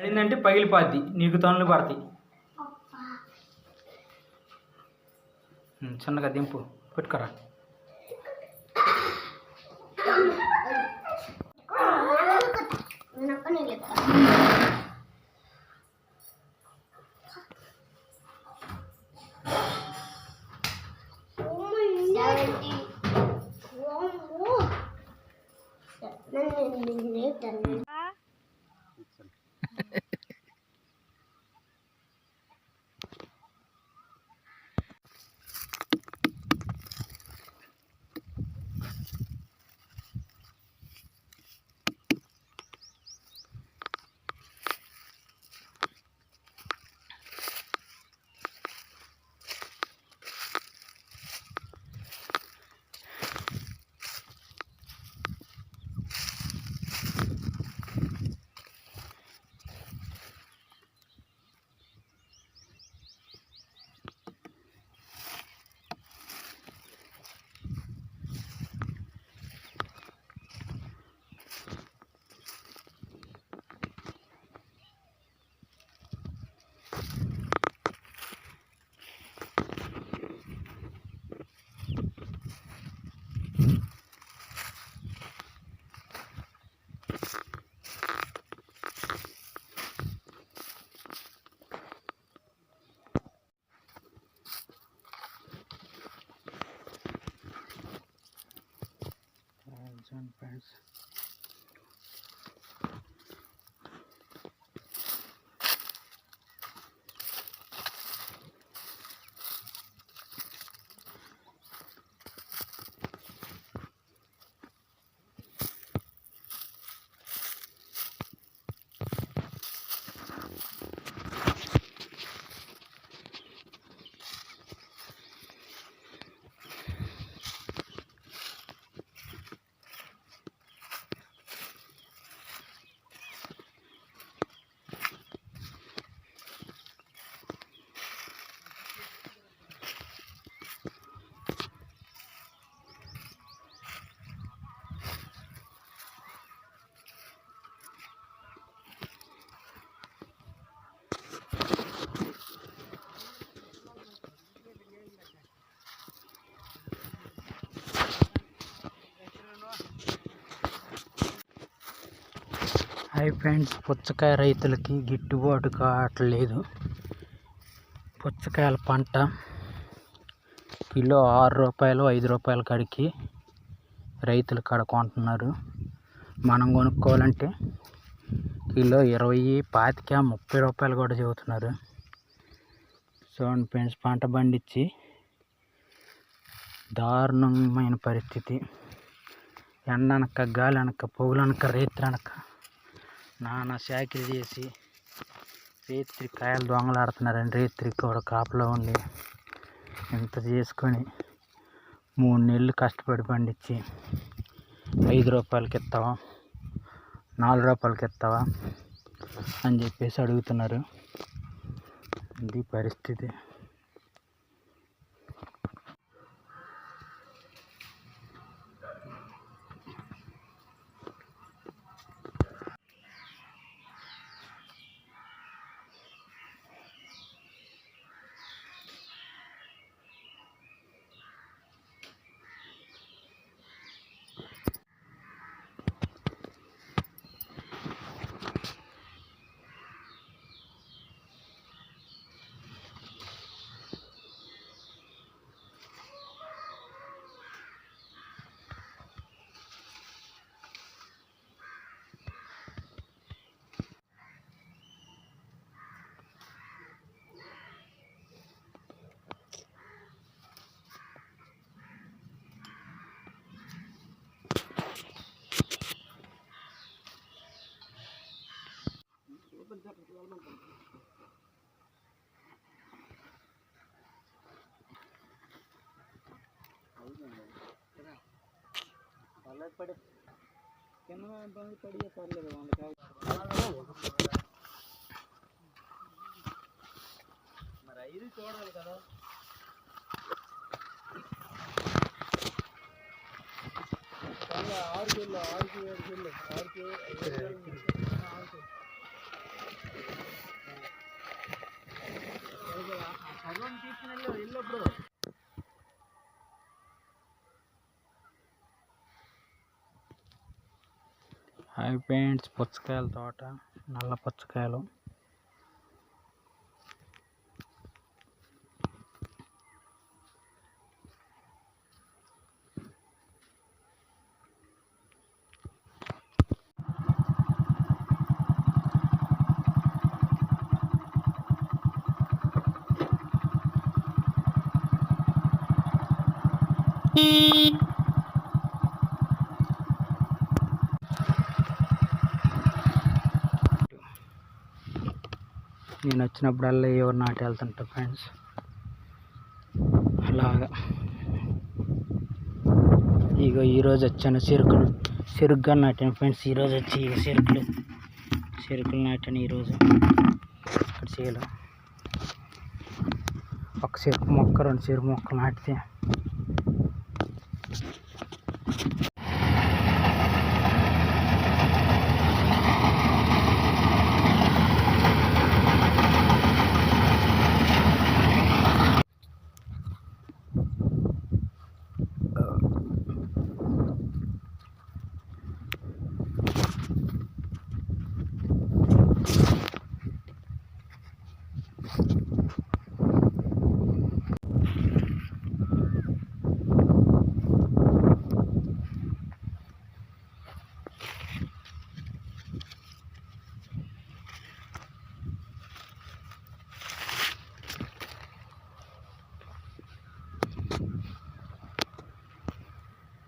పడిందంటే పగిలిపోద్ది నీకు తనులు పడతాయి. చిన్నగా దింపు పెట్టుకోరా. హాయ్ ఫ్రెండ్స్ పుచ్చకాయ రైతులకి గిట్టుబాటు కావట్లేదు. పుచ్చకాయల పంట కిలో ఆరు రూపాయలు ఐదు రూపాయల కాడికి రైతులు కాడ కొంటున్నారు. మనం కొనుక్కోవాలంటే కిలో ఇరవై పాతిక ముప్పై రూపాయలు కూడా చెబుతున్నారు. చూడండి ఫ్రెండ్స్ పంట పండించి దారుణమైన పరిస్థితి. ఎండ అనక గాలి అనక పొగులు అనక రైతులు అనక నానా శాఖలు చేసి రేత్రి కాయలు దొంగలాడుతున్నారండి రేత్రి కూడా కాపలో ఉండి ఇంత చేసుకొని మూడు నెలలు కష్టపడి పండించి ఐదు రూపాయలకి ఇస్తావా? నాలుగు రూపాయలకి ఇస్తావా? అని చెప్పేసి అడుగుతున్నారు. ఇది పరిస్థితి. పడే కింద ఇబ్బంది పడితే పర్లేదు వాళ్ళకి మరి ఐదు చూడాలి కదా. ఆరు కిలో ఆరు కిలో ఏడు కిలో ఆరు కిలో చదువు తీసుకుని వెళ్ళప్పుడు హాయ్ ఫ్రెండ్స్ పుచ్చకాయల తోట నల్ల పుచ్చకాయలు. నేను వచ్చినప్పుడల్లా ఎవరు నాటి వెళ్తుంటా ఫ్రెండ్స్. అలాగా. ఇగో ఈరోజు వచ్చాను చెరుకులు. చెరుకుగా నాటాను ఫ్రెండ్స్. ఈరోజు వచ్చి ఇక చెరుకులు. చెరుకులు నాటాను ఈరోజు ఇక్కడ చేయాలి ఒక చెరుకు మొక్క రెండు చెరుకు మొక్కలు నాటితే